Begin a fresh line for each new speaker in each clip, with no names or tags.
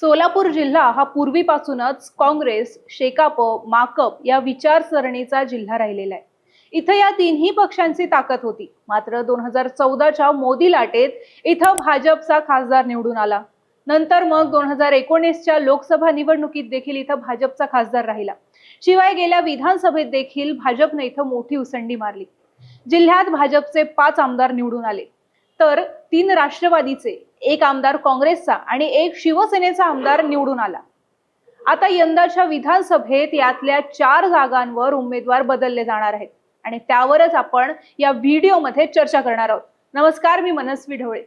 सोलापूर जिल्हा हा पूर्वीपासूनच काँग्रेस शेकाप माकप या विचारसरणीचा जिल्हा राहिलेला आहे. इथं या तिन्ही पक्षांची ताकद होती. मात्र दोन हजार चौदाच्या मोदी लाटेत इथं भाजपचा खासदार निवडून आला. नंतर मग दोन हजार एकोणीसच्या लोकसभा निवडणुकीत देखील इथं भाजपचा खासदार राहिला. शिवाय गेल्या विधानसभेत देखील भाजपने इथं मोठी उसंडी मारली. जिल्ह्यात भाजपचे पाच आमदार निवडून आले. तर तीन राष्ट्रवादीचे एक आमदार काँग्रेसचा आणि एक शिवसेनेचा आमदार निवडून आला. आता यंदाच्या विधानसभेत यातल्या चार जागांवर उमेदवार बदलले जाणार आहेत आणि त्यावरच आपण या व्हिडिओमध्ये चर्चा करणार आहोत. नमस्कार मी मनस्वी ढवळे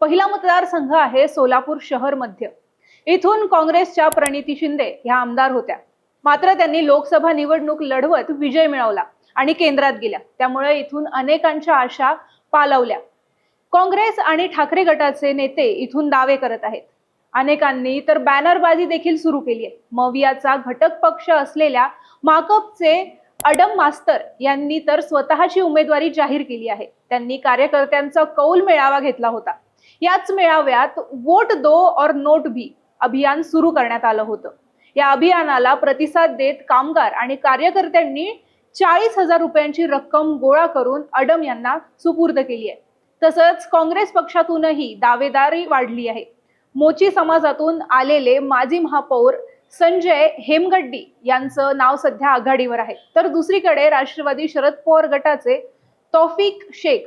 पहिला मतदारसंघ आहे सोलापूर शहर मध्य. इथून काँग्रेसच्या प्रणिती शिंदे ह्या आमदार होत्या. मात्र त्यांनी लोकसभा निवडणूक लढवत विजय मिळवला आणि केंद्रात गेल्या. त्यामुळे इथून अनेकांच्या आशा पालवल्या. काँग्रेस आणि ठाकरे गटाचे नेते इथून दावे करत आहेत. अनेकांनी तर बॅनरबाजी देखील सुरू केली आहे. मवियाचा घटक पक्ष असलेल्या माकपचे अडम मास्तर यांनी तर स्वतःची उमेदवारी जाहीर केली आहे. त्यांनी कार्यकर्त्यांचा कौल मेळावा घेतला होता. याच मेळाव्यात वोट दो और नोट भी अभियान सुरू करण्यात आलं होतं. या अभियानाला प्रतिसाद देत कामगार आणि कार्यकर्त्यांनी चाळीस हजार रुपयांची रक्कम गोळा करून अडम यांना सुपूर्द केली आहे. तसंच काँग्रेस पक्षातूनही दावेदारी वाढली आहे. मोची समाजातून आलेले माजी महापौर संजय हेमगड्डी यांचं नाव सध्या आघाडीवर आहे. तर दुसरीकडे राष्ट्रवादी शरद पवार गटाचे तौफिक शेख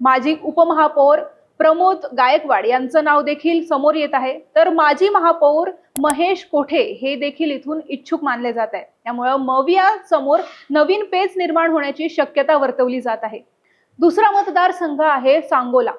माजी उपमहापौर प्रमोद गायकवाड यांचं नाव देखील समोर येत आहे. तर माजी महापौर महेश कोठे हे देखील इथून इच्छुक मानले जात आहे. त्यामुळं मविया समोर नवीन पेच निर्माण होण्याची शक्यता वर्तवली जात आहे. दुसरा मतदारसंघ आहे सांगोला.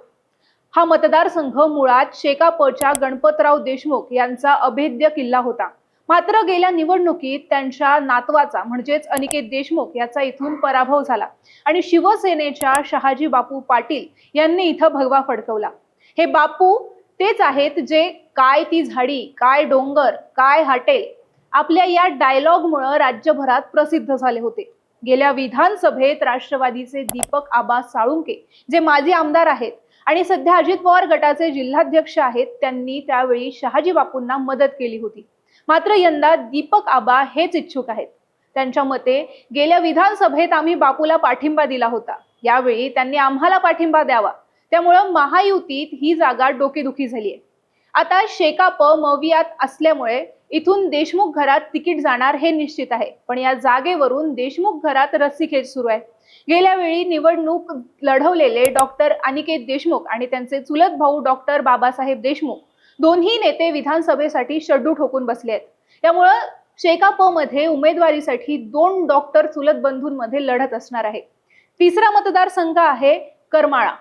हा मतदारसंघ मुळात शेकापच्या गणपतराव देशमुख यांचा अभेद्य किल्ला होता. मात्र गेल्या निवडणुकीत त्यांच्या नातवाचा म्हणजेच अनिकेत देशमुख याचा इथून पराभव झाला आणि शिवसेनेच्या शहाजी बापू पाटील यांनी इथं भगवा फडकवला. हे बापू तेच आहेत जे काय ती झाडी काय डोंगर काय हॉटेल आपल्या या डायलॉगमुळं राज्यभरात प्रसिद्ध झाले होते. गेल्या विधानसभेत राष्ट्रवादीचे दीपक आबा साळुंके जे माजी आमदार आहेत आणि सध्या अजित पवार गटाचे जिल्हाध्यक्ष आहेत त्यांनी त्यावेळी शहाजी बापूंना मदत केली होती. मात्र यंदा दीपक आबा हेच इच्छुक आहेत. त्यांच्या मते गेल्या विधानसभेत आम्ही बापूला पाठिंबा दिला होता. यावेळी त्यांनी आम्हाला पाठिंबा द्यावा. त्यामुळं महायुतीत ही जागा डोकेदुखी झाली आहे आता शेकाप मवियात असल्यामुळे इथून देशमुख घरात तिकीट जाणार हे निश्चित आहे. पण या जागेवरून देशमुख घरात रस्सीखेच सुरू आहे. गेल्या वेळी निवडणूक लढवलेले डॉक्टर अनिकेत देशमुख आणि त्यांचे चुलत भाऊ डॉक्टर बाबासाहेब देशमुख दोन्ही नेते विधानसभेसाठी शड्डू ठोकून बसले आहेत. त्यामुळं शेकापमध्ये उमेदवारीसाठी दोन डॉक्टर चुलत बंधूंमध्ये लढत असणार आहे. तिसरा मतदारसंघ आहे करमाळा.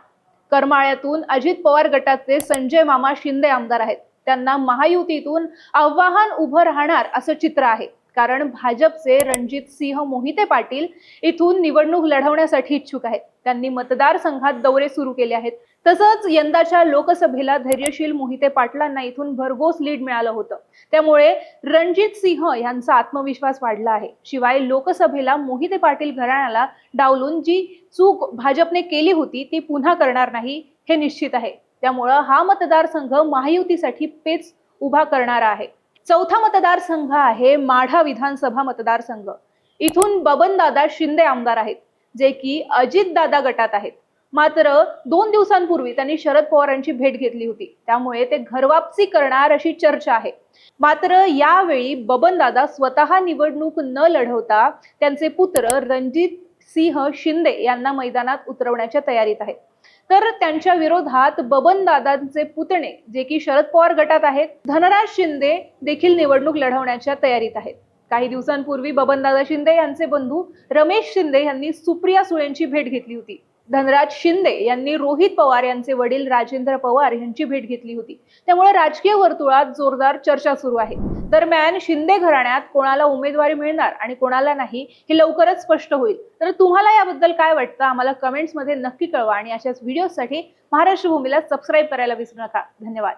करमाळ्यातून अजित पवार गटाचे संजय मामा शिंदे आमदार आहेत. त्यांना महायुतीतून आव्हान उभं राहणार असं चित्र आहे. कारण भाजपचे रणजित सिंह मोहिते पाटील इथून निवडणूक लढवण्यासाठी इच्छुक आहेत. त्यांनी मतदारसंघात दौरे सुरू केले आहेत. तसंच यंदाच्या लोकसभेला धैर्यशील मोहिते पाटलांना इथून भरघोस लीड मिळालं होतं. त्यामुळे रणजित सिंह यांचा आत्मविश्वास वाढला आहे. शिवाय लोकसभेला मोहिते पाटील घराण्याला डावलून जी चूक भाजपने केली होती ती पुन्हा करणार नाही हे निश्चित आहे. त्यामुळं हा मतदारसंघ महायुतीसाठी पेच उभा करणारा आहे. चौथा मतदारसंघ आहे माढा विधानसभा मतदारसंघ. इथून बबनदादा शिंदे आमदार आहेत जे की अजितदादा गटात आहेत. मात्र दोन दिवसांपूर्वी त्यांनी शरद पवारांची भेट घेतली होती. त्यामुळे ते घरवापसी करणार अशी चर्चा आहे. मात्र यावेळी बबनदादा स्वतः निवडणूक न लढवता त्यांचे पुत्र रणजित सिंह शिंदे यांना मैदानात उतरवण्याच्या तयारीत आहेत. तर त्यांच्या विरोधात बबन दादांचे पुतणे जे की शरद पवार गटात आहेत धनराज शिंदे देखील निवडणूक लढवण्याच्या तयारीत आहेत. काही दिवसांपूर्वी बबनदादा शिंदे यांचे बंधू रमेश शिंदे यांनी सुप्रिया सुळेंची भेट घेतली होती. धनराज शिंदे यांनी रोहित पवार यांचे वडील राजेंद्र पवार यांची भेट घेतली होती. त्यामुळे राजकीय वर्तुळात जोरदार चर्चा सुरू आहे. दरम्यान शिंदे घराण्यात कोणाला उमेदवारी मिळणार आणि कोणाला नाही हे लवकरच स्पष्ट होईल. तर तुम्हाला याबद्दल काय वाटतं? आम्हाला कमेंट्समध्ये नक्की कळवा आणि अशाच व्हिडिओसाठी महाराष्ट्र भूमीला सबस्क्राईब करायला विसरू नका. धन्यवाद.